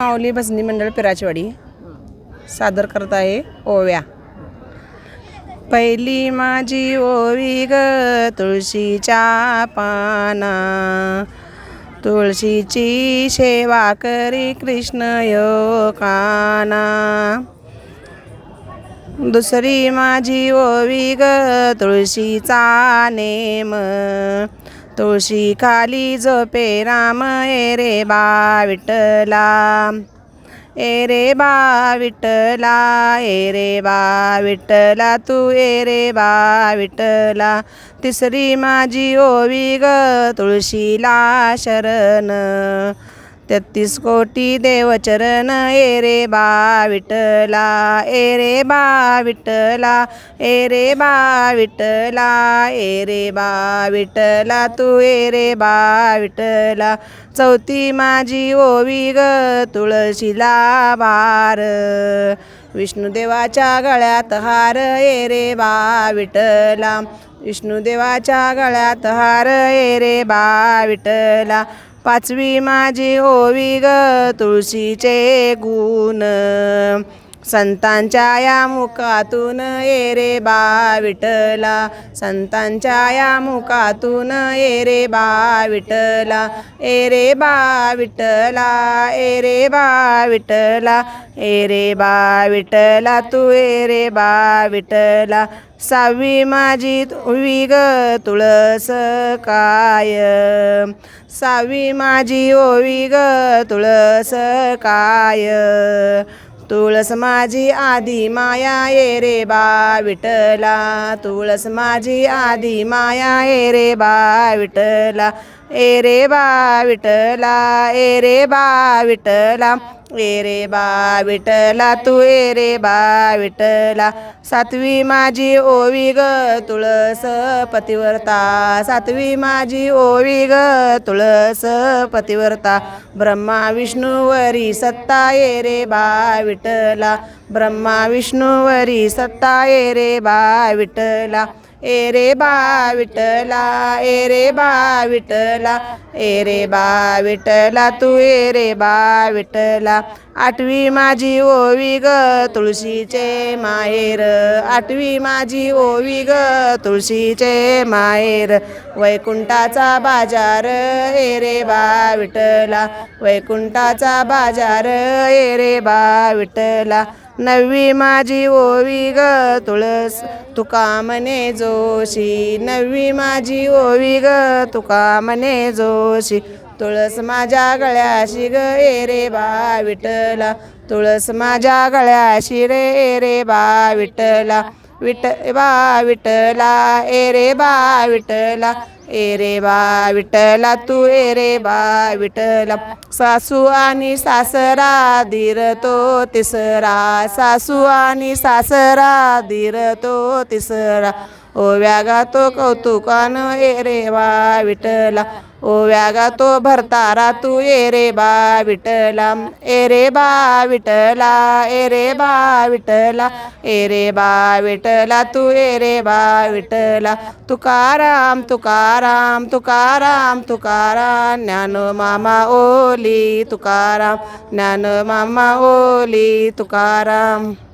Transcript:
माऊली भजनी मंडळ पिराचवाडी सादर करत आहे ओव्या. पहिली माझी ओवी ग तुळशीच्या पाना. तुळशीची सेवा करी कृष्ण यो काना दुसरी माझी ओवी ग तुळशीचा नेम. तुळशी खाली झोपे राम ए रे बा विठ्ठला. ए रे बा विठ्ठला ए रे बा विठ्ठला. तू ए रे बा विठ्ठला तिसरी माझी ओवी ग तुळशीला शरण. तेहतीस कोटी देवचरण ए रे बा विठला ए रे बा विठला ए रे बा विठला ए रे बा विठला तू ए रे बा विठला चौथी माझी ओवी ग तुळशीला बार विष्णुदेवाच्या गळ्यात हार ए रे बा विठला विष्णुदेवाच्या गळ्यात हार ए रे बा विठला पाचवी माझी ओवी ग तुळशीचे गुण. संतांच्या या मुखातून ये रे बा विठला संतांच्या या मुखातून ए रे बा विठ्ठला. ए रे बा विठला ए रे बा विठला ए रे बा विठला तू ए रे बा विठला सावी माझी ओवी ग तुळस काय सावी माझी ओवी ग तुळस काय तुळस माझी आधी माया ये रे बा विठला तुळस माझी आधी माया ये रे बा विठला ए रे बा विठला ए रे बा विठला ए रे बा विठला तू ए रे बा विठला सातवी माझी ओवी ग तुळस पतिवर्ता सातवी माझी ओवी ग तुळस पतिवर्ता ब्रह्मा विष्णूवरी सत्ता ए रे बा विठला ब्रह्मा विष्णूवरी सत्ता ए रे बा विठला ए रे बा विठ्ठला ए रे बा विठ्ठला ए रे बा विठ्ठला तू ए रे बा विठ्ठला. आठवी माझी ओवी ग तुळशीचे माहेर. आठवी माझी ओवी ग तुळशीचे माहेर. वैकुंठाचा बाजार ए रे बा विठला वैकुंठाचा बाजार ए रे बा नववी माझी ओवी ग तुळस. तुका म्हणे जोशी. नववी माझी ओवी ग तुका म्हणे जोशी. तुळस माझ्या गळ्याशी ग ए रे बा विठला तुळस माझ्या गळ्याशी रे ए रे बा विठला विठ बा विठला ए रे बा विठला एरे बा विठ्ठला तू एरे बा विठला सासू आणि सासरा धीर तो तिसरा सासू आणि सासरा धीर तो तिसरा. ओव्या गातो कौतुकान ए रे बा विठला ओव्या गातो भरतारा तू एरे बा विठ्ठला. एरे बा विठला एरे बा विठ्ठला. एरे बा विठला तू एरे बा विठ्ठला. तुकाराम तुकार तुकाराम तुकाराम तुकाराम ज्ञान मामा ओली तुकाराम ज्ञान मामा ओली तुकाराम.